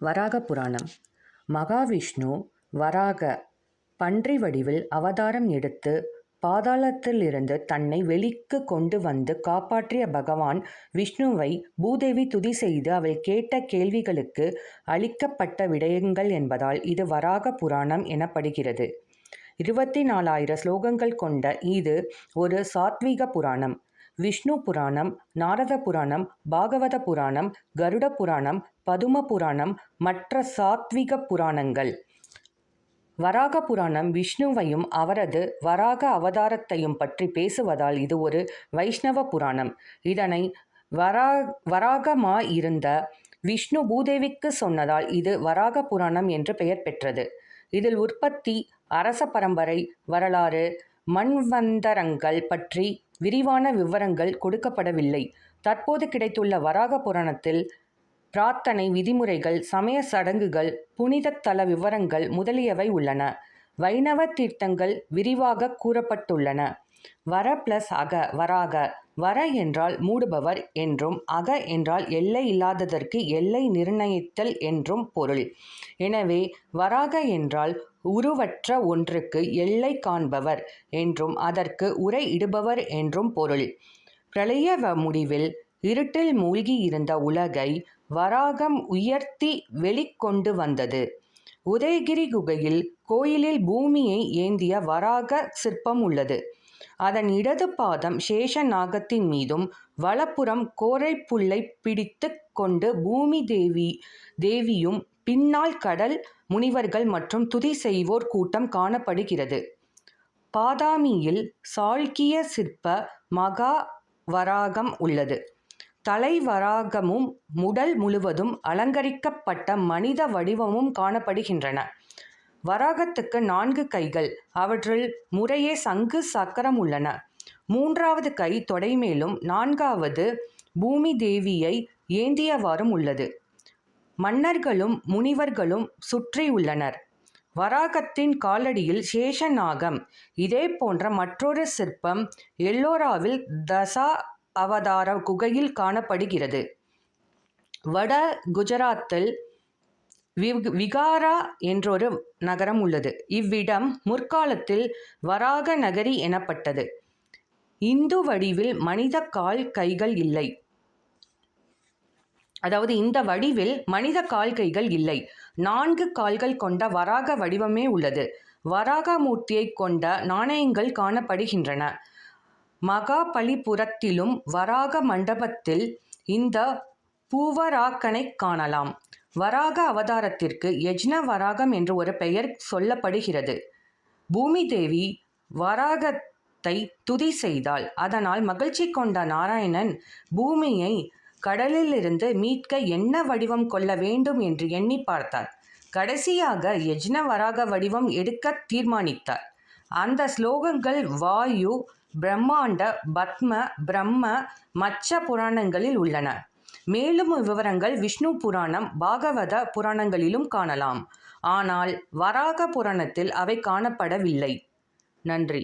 வராக புராணம். மகாவிஷ்ணு வராக பன்றி வடிவில் அவதாரம் எடுத்து பாதாளத்திலிருந்து தன்னை வெளிக்கு கொண்டு வந்து காப்பாற்றிய பகவான் விஷ்ணுவை பூதேவி துதி செய்து அவள் கேட்ட கேள்விகளுக்கு அளிக்கப்பட்ட விடயங்கள் என்பதால் இது வராக புராணம் எனப்படுகிறது. இருபத்தி நாலாயிரம் ஸ்லோகங்கள் கொண்ட இது ஒரு சாத்வீக புராணம். விஷ்ணு புராணம் நாரத புராணம் பாகவத புராணம் கருட புராணம் பதும புராணம் மற்ற சாத்விக புராணங்கள். வராக புராணம் விஷ்ணுவையும் அவரது வராக அவதாரத்தையும் பற்றி பேசுவதால் இது ஒரு வைஷ்ணவ புராணம். இதனை வரா வராகமாயிருந்த விஷ்ணு பூதேவிக்கு சொன்னதால் இது வராக புராணம் என்று பெயர் பெற்றது. இதில் உற்பத்தி அரச பரம்பரை வரலாறு மண்வந்தரங்கள் பற்றி விரிவான விவரங்கள் கொடுக்கப்படவில்லை. தற்போது கிடைத்துள்ள வராக புராணத்தில் பிரார்த்தனை விதிமுறைகள் சமய சடங்குகள் புனித தல விவரங்கள் முதலியவை உள்ளன. வைணவ தீர்த்தங்கள் விரிவாக கூறப்பட்டுள்ளன. வர பிளஸ் அக வராக. வர என்றால் மூடுபவர் என்றும் அக என்றால் எல்லை இல்லாததற்கு எல்லை நிர்ணயித்தல் என்றும் பொருள். எனவே வராக என்றால் உருவற்ற ஒன்றுக்கு எல்லை காண்பவர் என்றும் அதற்கு உரை இடுபவர் என்றும் பொருள். பிரளய முடிவில் இருட்டில் மூழ்கி இருந்த உலகை வராகம் உயர்த்தி வெளிக்கொண்டு வந்தது. உதயகிரி குகையில் கோயிலில் பூமியை ஏந்திய வராக சிற்பம் உள்ளது. அதன் இடது பாதம் சேஷ நாகத்தின் மீதும் வலப்புறம் கோரைப்புல்லை பிடித்து கொண்டு பூமி தேவி தேவியும் பின்னால் கடல் முனிவர்கள் மற்றும் துதி செய்வோர் கூட்டம் காணப்படுகிறது. பாதாமியில் சாள்கிய சிற்ப மகா வராகம் உள்ளது. தலைவராகமும் முடல் முழுவதும் அலங்கரிக்கப்பட்ட மனித வடிவமும் காணப்படுகின்றன. வராகத்துக்கு நான்கு கைகள். அவற்றில் முறையே சங்கு சக்கரம் உள்ளன. மூன்றாவது கை தொடைமேலும் நான்காவது பூமி தேவியை ஏந்தியவாறும் உள்ளது. மன்னர்களும் முனிவர்களும் சுற்றி உள்ளனர். வராகத்தின் காலடியில் சேஷநாகம் இதே போன்ற மற்றொரு சிற்பம் எல்லோராவில் தசா அவதார குகையில் காணப்படுகிறது. வட குஜராத்தில் விகாரா என்றொரு நகரம் உள்ளது. இவ்விடம் முற்காலத்தில் வராக நகரி எனப்பட்டது. இந்து வடிவில் மனித கால் கைகள் இல்லை. அதாவது இந்த வடிவில் மனித கால் கைகள் இல்லை. நான்கு கால்கள் கொண்ட வராக வடிவமே உள்ளது. வராக மூர்த்தியை கொண்ட நாணயங்கள் காணப்படுகின்றன. மகாபலிபுரத்திலும் வராக மண்டபத்தில் இந்த பூவராக்கனை காணலாம். வராக அவதாரத்திற்கு யஜ்ன வராகம் என்று ஒரு பெயர் சொல்லப்படுகிறது. பூமி தேவி வராகத்தை துதி செய்தாள். அதனால் மகிழ்ச்சி கொண்ட நாராயணன் பூமியை கடலிலிருந்து மீட்க என்ன வடிவம் கொள்ள வேண்டும் என்று எண்ணி பார்த்தார் கடைசியாக யஜ்ன வராக வடிவம் எடுக்க தீர்மானித்தார். அந்த ஸ்லோகங்கள் வாயு பிரம்மாண்ட பத்ம பிரம்ம மச்ச புராணங்களில் உள்ளன. மேலும் விவரங்கள் விஷ்ணு புராணம் பாகவத புராணங்களிலும் காணலாம். ஆனால் வராக புராணத்தில் அவை காணப்படவில்லை. நன்றி.